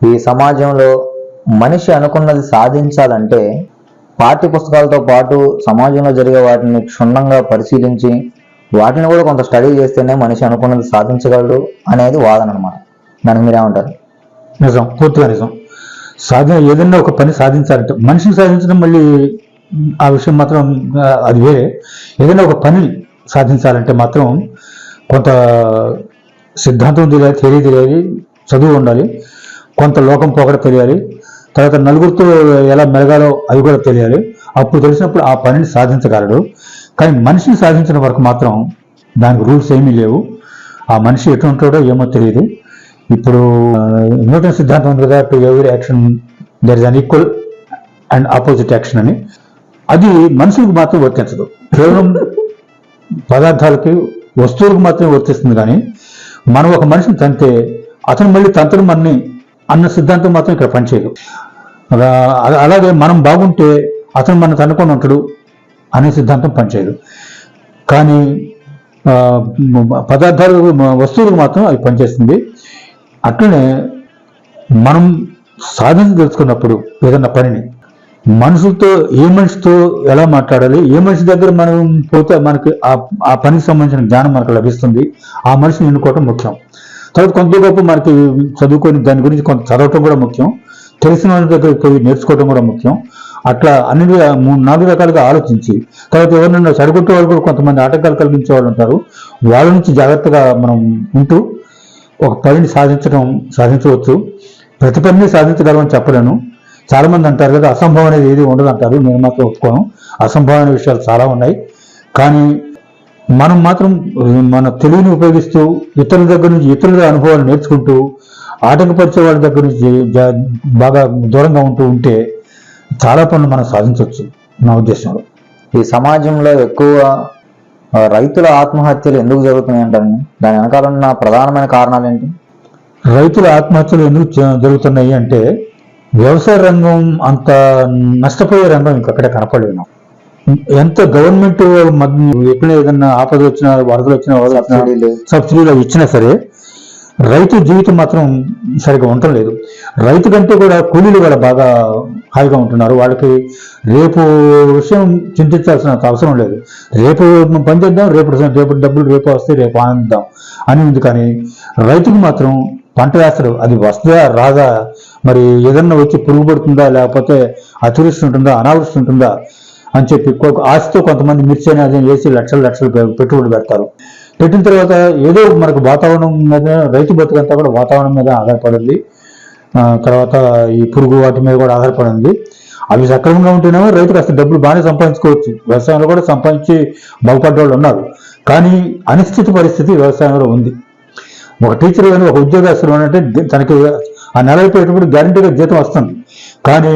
ఈ సమాజంలో మనిషి అనుకున్నది సాధించాలంటే పాఠ్య పుస్తకాలతో పాటు సమాజంలో జరిగే వాటిని క్షుణ్ణంగా పరిశీలించి వాటిని కూడా కొంత స్టడీ చేస్తేనే మనిషి అనుకున్నది సాధించగలడు అనేది వాదన అనమాట దానికి మీరేమంటారు నిజం. పూర్తిగా నిజం. సాధన ఏదైనా ఒక పని సాధించాలంటే మనిషిని సాధించడం మళ్ళీ ఆ విషయం మాత్రం అది వేరే. ఏదైనా ఒక పని సాధించాలంటే మాత్రం కొంత సిద్ధాంతం తెలియాలి థియరీ తెలియాలి చదువు ఉండాలి. కొంత లోకం పోకడ తెలియాలి. తర్వాత నలుగురితో ఎలా మెలగాలో అవి కూడా తెలియాలి. అప్పుడు తెలిసినప్పుడు ఆ పనిని సాధించగలడు. కానీ మనిషిని సాధించిన వరకు మాత్రం దానికి రూల్స్ ఏమీ లేవు. ఆ మనిషి ఎటు ఉంటాడో ఏమో తెలియదు. ఇప్పుడు న్యూటన్ సిద్ధాంతం ఉంది కదా to every action there is an equal and opposite action అని. అది మనుషులకు మాత్రం వర్తించదు. కేవలం పదార్థాలకి వస్తువులకు మాత్రమే వర్తిస్తుంది కానీ మనం ఒక మనిషిని తంతే అతను మళ్ళీ తంతను మనని అన్న సిద్ధాంతం మాత్రం ఇక్కడ పనిచేయదు. అలా- అలాగే మనం బాగుంటే అతను మన తనుకొని ఉంటాడు అనే సిద్ధాంతం పనిచేయదు. కానీ ఆ, పదార్థాలు వస్తువులకు మాత్రం అవి పనిచేస్తుంది. అట్లనే మనం సాధించి తెలుసుకున్నప్పుడు ఏదన్నా పనిని మనుషులతో ఏ మనిషితో ఎలా మాట్లాడాలి ఏ మనిషి దగ్గర మనం పోతే మనకి ఆ ఆ పనికి సంబంధించిన జ్ఞానం మనకు లభిస్తుంది ఆ మనిషిని ఎన్నుకోవటం ముఖ్యం. తర్వాత కొంత గొప్ప మనకి చదువుకొని దాని గురించి కొంత చదవటం కూడా ముఖ్యం. తెలిసిన వాళ్ళ దగ్గరికి పోయి నేర్చుకోవడం కూడా ముఖ్యం. అట్లా అన్ని మూడు నాలుగు రకాలుగా ఆలోచించి తర్వాత ఎవరినైనా సరిగొట్టే వాళ్ళు కూడా కొంతమంది ఆటంకాలు కలిగించే వాళ్ళు ఉంటారు. వాళ్ళ నుంచి జాగ్రత్తగా మనం ఉంటూ ఒక పనిని సాధించడం సాధించవచ్చు. ప్రతి పనిని సాధించగలమని చెప్పలేను. చాలామంది అంటారు కదా అసంభవం అనేది ఏది ఉండదు అంటారు నేను మాత్రం ఒప్పుకోను. అసంభవమైన విషయాలు చాలా ఉన్నాయి. కానీ మనం మాత్రం మన తెలివిని ఉపయోగిస్తూ ఇతరుల దగ్గర నుంచి ఇతరుల అనుభవాలు నేర్చుకుంటూ ఆటంకపరిచే వాళ్ళ దగ్గర నుంచి బాగా దూరంగా ఉంటూ ఉంటే చాలా పనులు మనం సాధించవచ్చు నా ఉద్దేశంలో. ఈ సమాజంలో ఎక్కువ రైతుల ఆత్మహత్యలు ఎందుకు జరుగుతున్నాయి అంటారు దాని వెనకాల ఉన్న ప్రధానమైన కారణాలు ఏంటి? రైతుల ఆత్మహత్యలు ఎందుకు జరుగుతున్నాయి అంటే వ్యవసాయ రంగం అంత నష్టపోయే రంగం ఇంకక్కడ కనపడలేదు. నాకు. ఎంత గవర్నమెంట్ ఎప్పుడైనా ఏదన్నా ఆపద వచ్చినా వరదలు వచ్చినా. సబ్సిడీలు. అవి ఇచ్చినా సరే రైతు జీవితం మాత్రం సరిగా ఉండటం లేదు. రైతు కంటే కూడా కూలీలు కూడా బాగా హాయిగా ఉంటున్నారు. వాళ్ళకి రేపు విషయం చింతించాల్సిన అవసరం లేదు. రేపు పని చేద్దాం రేపు రేపు డబ్బులు రేపు వస్తే రేపు ఆనందిద్దాం అని ఉంది కానీ రైతుకు మాత్రం పంట వేస్తారు. అది వస్తుందా రాదా? మరి ఏదన్నా వచ్చి పురుగు పడుతుందా లేకపోతే అతివృష్టి ఉంటుందా అనావృష్టి ఉంటుందా? అని చెప్పి ఆస్తితో ఆశతో కొంతమంది మిర్చి అనేది వేసి లక్షలు లక్షలు పెట్టుబడి పెడతారు. పెట్టిన తర్వాత ఏదో మనకు వాతావరణం మీద రైతు బతుకంతా కూడా వాతావరణం మీద ఆధారపడింది. తర్వాత ఈ పురుగు వాటి మీద కూడా ఆధారపడింది. అవి సక్రమంగా ఉంటేనేమో రైతు కాస్త డబ్బులు బాగానే సంపాదించుకోవచ్చు. వ్యవసాయంలో కూడా సంపాదించి బాగుపడ్డ వాళ్ళు ఉన్నారు. కానీ అనిశ్చిత పరిస్థితి వ్యవసాయంలో ఉంది. ఒక టీచర్ కానీ ఒక ఉద్యోగస్తులు అంటే తనకి ఆ నెల అయిపోయేటప్పుడు గ్యారంటీగా జీతం వస్తుంది. కానీ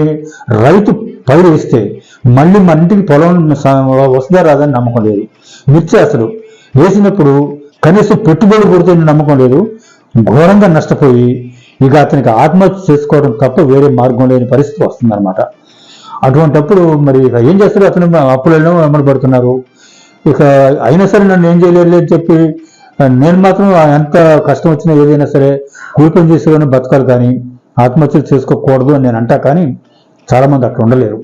రైతు పైరు ఇస్తే మళ్ళీ మన ఇంటికి పొలం వస్తుందా రాదని నమ్మకం లేదు. మిర్చి అసలు వేసినప్పుడు కనీసం పెట్టుబడి కొడుతుందని నమ్మకం లేదు. ఘోరంగా నష్టపోయి ఇక అతనికి ఆత్మహత్య చేసుకోవడం తప్ప వేరే మార్గం లేని పరిస్థితి వస్తుందన్నమాట. అటువంటప్పుడు మరి ఇక ఏం చేస్తారు? అతను అప్పులలో అమలు పడుతున్నారు. ఇక అయినా సరే నన్ను ఏం చేయలేదు అని చెప్పి నేను మాత్రం ఎంత కష్టం వచ్చినా ఏదైనా సరే కూలిపని చేసేవాడిని చేసుకొని బతకాలి కానీ ఆత్మహత్యలు చేసుకోకూడదు అని నేను అంటా కానీ చాలామంది అట్లా అక్కడ ఉండలేరు.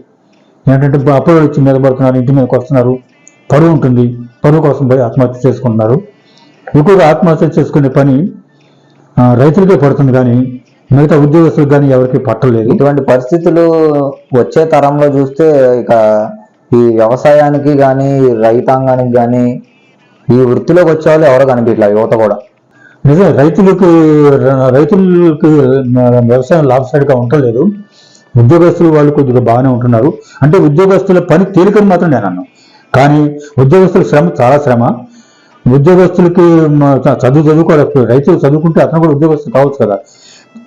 ఏంటంటే అప్పులు వచ్చి మీద పడుతున్నారు ఇంటి మీదకి వస్తున్నారు పరువు ఉంటుంది పరువు కోసం పోయి ఆత్మహత్య చేసుకుంటున్నారు. ఎక్కువగా ఆత్మహత్య చేసుకునే పని రైతులకే పడుతుంది కానీ మిగతా ఉద్యోగస్తులకు కానీ ఎవరికి పట్టలేదు. ఇటువంటి పరిస్థితులు వచ్చే తరంలో చూస్తే ఇక ఈ వ్యవసాయానికి కానీ రైతాంగానికి కానీ ఈ వృత్తిలోకి వచ్చే వాళ్ళు ఎవరో కనిపించలేదు యువత కూడా. నిజం రైతులకి రైతులకి వ్యవసాయం లాభసాటిగా ఉండలేదు. ఉద్యోగస్తులు వాళ్ళు కొద్దిగా బాగానే ఉంటున్నారు. అంటే ఉద్యోగస్తుల పని తేలికని మాత్రం నేను అన్నాను కానీ ఉద్యోగస్తుల శ్రమ చాలా శ్రమ. ఉద్యోగస్తులకి చదువు చదువుకోవాలి. రైతులు చదువుకుంటే అతను కూడా ఉద్యోగస్తులు కావచ్చు కదా.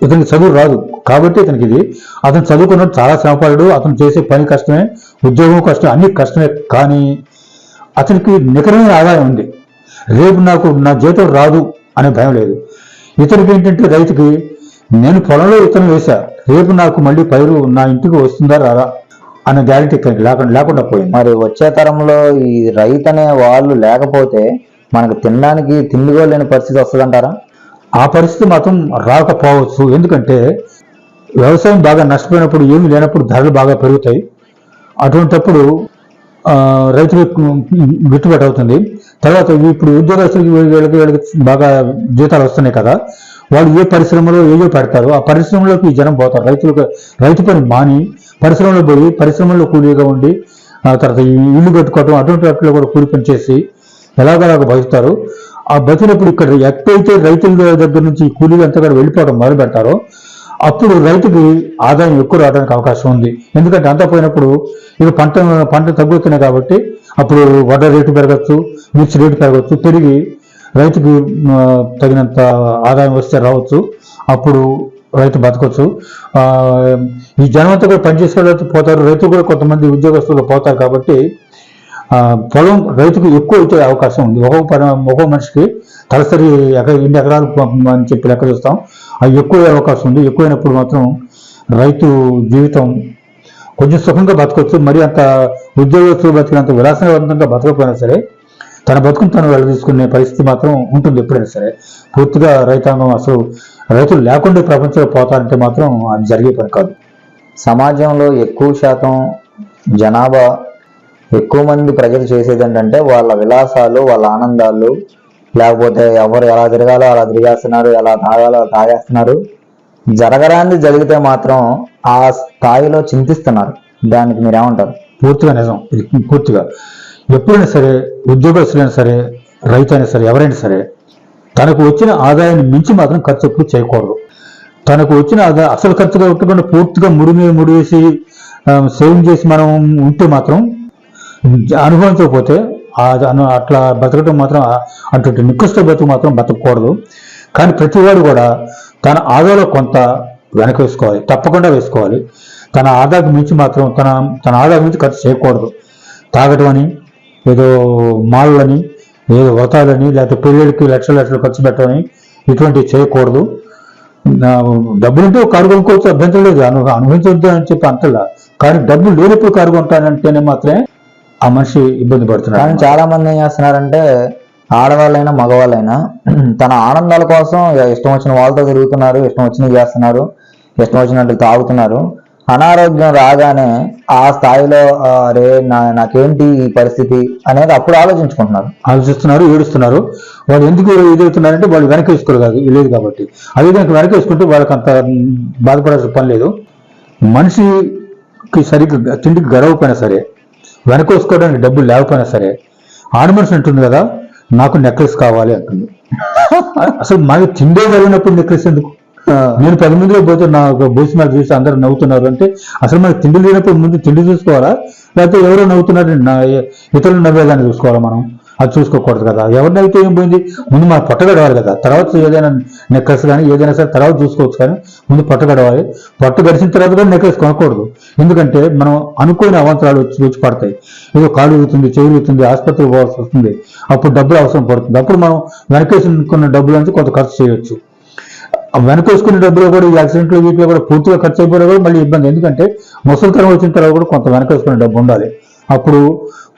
ఇతనికి చదువు రాదు. కాబట్టి ఇతనికి ఇది. అతను చదువుకున్నాడు చాలా శ్రమపడడు అతను చేసే పని కష్టమే. ఉద్యోగం కష్టమే అన్ని కష్టమే. కానీ అతనికి నికరమైన ఆదాయం ఉంది. రేపు నాకు నా జీతం రాదు అనే భయం లేదు. ఇతనికి ఏంటంటే రైతుకి నేను పొలంలో ఇతను వేశా. రేపు నాకు మళ్ళీ పైరు నా ఇంటికి వస్తుందా రాదా? అనే గ్యారెంటీ లేకుండా లేకుండా పోయింది. మరి వచ్చే తరంలో ఈ రైతు అనే వాళ్ళు లేకపోతే మనకు తినడానికి తిండి కూడా లేని పరిస్థితి వస్తుందంటారా? ఆ పరిస్థితి మాత్రం రాకపోవచ్చు. ఎందుకంటే వ్యవసాయం బాగా నష్టపోయినప్పుడు ఏమీ లేనప్పుడు ధరలు బాగా పెరుగుతాయి. అటువంటప్పుడు రైతులకు గిట్టుబాటు అవుతుంది. తర్వాత ఇప్పుడు ఉద్యోగస్తులకి వీళ్ళకి వీళ్ళకి బాగా జీతాలు వస్తున్నాయి కదా. వాళ్ళు ఏ పరిశ్రమలో ఏదో పెడతారు ఆ పరిశ్రమలోకి ఈ జనం పోతారు. రైతులకు రైతు పని మాని పరిశ్రమలో పోయి పరిశ్రమలో కూలీగా ఉండి తర్వాత ఈ ఇల్లు కట్టుకోవటం అటువంటి వాటిలో కూడా కూలి పని చేసి ఎలాగలాగ బతుకుతారు? ఆ బతినప్పుడు ఇక్కడ ఎక్కడైతే రైతుల దగ్గర నుంచి కూలీలు అంతా కూడా వెళ్ళిపోవడం మొదలు పెడతారో అప్పుడు రైతుకి ఆదాయం ఎక్కువ రావడానికి అవకాశం ఉంది. ఎందుకంటే అంతా పోయినప్పుడు ఇక పంట పంట తగ్గుతున్నాయి కాబట్టి అప్పుడు వడ్డ రేటు పెరగచ్చు మిర్చి రేటు పెరగచ్చు పెరిగి రైతుకి తగినంత ఆదాయం వస్తే రావచ్చు అప్పుడు రైతు బతకచ్చు. ఈ జనమంతా కూడా పనిచేసే పోతారు రైతు కూడా కొంతమంది ఉద్యోగస్తులు పోతారు కాబట్టి పొలం రైతుకు ఎక్కువ అయితే అవకాశం ఉంది. ఒక్కొక్క పని- ఒక్కొక్క మనిషికి తలసరి ఎక ఎన్ని ఎకరాలు అని చెప్పి లెక్క చూస్తాం అవి ఎక్కువ అవకాశం ఉంది. ఎక్కువైనప్పుడు మాత్రం రైతు జీవితం కొంచెం సుఖంగా బతకొచ్చు. మరి అంత ఉద్యోగస్తులు బతికినంత విలాసవంతంగా బతకపోయినా సరే తన బతుకును తను వెళ్ళ తీసుకునే పరిస్థితి మాత్రం ఉంటుంది ఎప్పుడైనా సరే. పూర్తిగా రైతాంగం అసలు రైతులు లేకుండా ప్రపంచంలో పోతారంటే మాత్రం అది జరిగే పని కాదు. సమాజంలో ఎక్కువ శాతం జనాభా ఎక్కువ మంది ప్రజలు చేసేది ఏంటంటే వాళ్ళ విలాసాలు వాళ్ళ ఆనందాలు లేకపోతే ఎవరు ఎలా తిరగాలో అలా తిరిగేస్తున్నారు ఎలా తాగాలో అలా తాగేస్తున్నారు. జరగరాంది జరిగితే మాత్రం ఆ స్థాయిలో చింతిస్తున్నారు. దానికి మీరేమంటారు? పూర్తిగా నిజం. ఇది పూర్తిగా. ఎప్పుడైనా సరే ఉద్యోగస్తులైనా సరే రైతు అయినా సరే ఎవరైనా సరే తనకు వచ్చిన ఆదాయాన్ని మించి మాత్రం ఖర్చు ఎప్పుడు చేయకూడదు. తనకు వచ్చిన ఆదాయం అసలు ఖర్చుగా పెట్టకుండా పూర్తిగా ముడి మీద ముడి వేసి సేవింగ్ చేసి మనం ఉంటే మాత్రం అనుభవించకపోతే ఆ అట్లా బతకటం మాత్రం అటువంటి నికృష్ట బతుకు మాత్రం బతకూడదు కానీ ప్రతివాడు కూడా తన ఆదాయంలో కొంత వెనక వేసుకోవాలి తప్పకుండా వేసుకోవాలి. తన ఆదాకు మించి మాత్రం తన తన ఆదాయం మించి ఖర్చు చేయకూడదు. తాగటం అని ఏదో మాళ్ళని ఏదో వ్రతాలని లేకపోతే పెళ్ళిళ్ళకి లక్షల లక్షలు ఖర్చు పెట్టమని ఇటువంటివి చేయకూడదు. డబ్బులుంటే కారు కొనుక్కోవచ్చు అభ్యంతరం లేదు. అను అనుభవించొద్దు అని చెప్పి అంతలా. కానీ డబ్బులు లేనప్పుడు కారు కొంటానంటేనే మాత్రమే ఆ మనిషి ఇబ్బంది కానీ చాలా మంది ఏం చేస్తున్నారంటే ఆడవాళ్ళైనా మగవాళ్ళైనా తన ఆనందాల కోసం ఇష్టం వచ్చిన వాళ్ళతో తిరుగుతున్నారు ఇష్టం వచ్చినవి చేస్తున్నారు ఇష్టం వచ్చినట్లు తాగుతున్నారు. అనారోగ్యం రాగానే ఆ స్థాయిలో అరే నా నాకేంటి ఈ పరిస్థితి? అనేది అప్పుడు ఆలోచించుకుంటున్నారు. ఆలోచిస్తున్నారు ఏడుస్తున్నారు. వాళ్ళు ఎందుకు ఎదుగుతున్నారంటే వాళ్ళు వెనక వేసుకోరు కాదు లేదు కాబట్టి. అదే కనుక వెనక వేసుకుంటే వాళ్ళకి అంత బాధపడాల్సిన పని లేదు. మనిషికి సరిగ్గా తిండికి గడవపోయినా సరే వెనక వేసుకోవడానికి డబ్బులు లేకపోయినా సరే ఆడ మనిషి అంటుంది కదా నాకు నెక్లెస్ కావాలి అంటుంది. అసలు మనకి తిండే జరిగినప్పుడు నెక్లెస్ ఎందుకు? నేను పది మందిలో పోతే నా భోజనం మీద చూసి అందరూ నవ్వుతున్నారు అంటే అసలు మనకి తిండి లేనప్పుడు ముందు తిండి చూసుకోవాలా? లేకపోతే ఎవరో నవ్వుతున్నారు ఇతరులు నవ్వేదాన్ని చూసుకోవాలా మనం? అది చూసుకోకూడదు కదా. ఎవరిని అయితే ఏం పోయింది? ముందు మన పొట్ట గడవాలి కదా. తర్వాత ఏదైనా నెక్లెస్ కానీ ఏదైనా సరే తర్వాత చూసుకోవచ్చు కానీ ముందు పొట్ట గడవాలి. పొట్ట గడిచిన తర్వాత కూడా నెక్లెస్ కొనకూడదు. ఎందుకంటే మనం అనుకోని అవాంతరాలు వచ్చి వచ్చి పడతాయి. ఏదో కాలు ఊగుతుంది చెవులు ఊగుతుంది ఆసుపత్రికి పోవాల్సి వస్తుంది. అప్పుడు డబ్బులు అవసరం పడుతుంది. అప్పుడు మనం వెనకేసుకున్న డబ్బులు నుంచి కొంత ఖర్చు చేయొచ్చు. వెనకేసుకునే డబ్బులు కూడా ఈ యాక్సిడెంట్లు వీటిలో కూడా పూర్తిగా ఖర్చు అయిపోయినా కూడా మళ్ళీ ఇబ్బంది. ఎందుకంటే ముసలితనం వచ్చిన తర్వాత కూడా కొంత వెనకేసుకునే డబ్బు ఉండాలి. అప్పుడు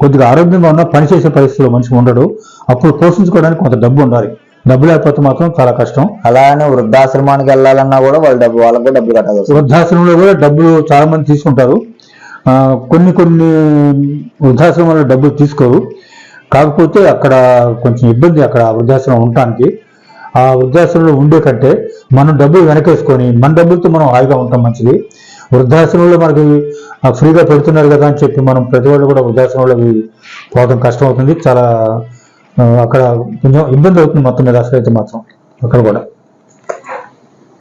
కొద్దిగా ఆరోగ్యంగా ఉన్న పని చేసే పరిస్థితిలో మనిషి ఉండడు. అప్పుడు పోషించుకోవడానికి కొంత డబ్బు ఉండాలి. డబ్బు లేకపోతే మాత్రం చాలా కష్టం. అలానే వృద్ధాశ్రమానికి వెళ్ళాలన్నా కూడా వాళ్ళు డబ్బు వాళ్ళకు కూడా డబ్బులు వస్తుంది. వృద్ధాశ్రమంలో కూడా డబ్బులు చాలా మంది తీసుకుంటారు. కొన్ని కొన్ని వృద్ధాశ్రమంలో డబ్బులు తీసుకోరు. కాకపోతే అక్కడ కొంచెం ఇబ్బంది అక్కడ వృద్ధాశ్రమం ఉండటానికి. ఆ వృద్ధాశ్రమంలో ఉండే కంటే మనం డబ్బులు వెనకేసుకొని మన డబ్బులతో మనం హాయిగా ఉంటాం మంచిది. వృద్ధాశ్రమంలో మనకి ఫ్రీగా పెడుతున్నారు కదా అని చెప్పి మనం ప్రతి వాళ్ళు కూడా వృద్ధాశ్రమంలోకి పోవడం కష్టం అవుతుంది చాలా అక్కడ కొంచెం ఇబ్బంది అవుతుంది మొత్తం మీద అసలు అయితే మాత్రం అక్కడ కూడా.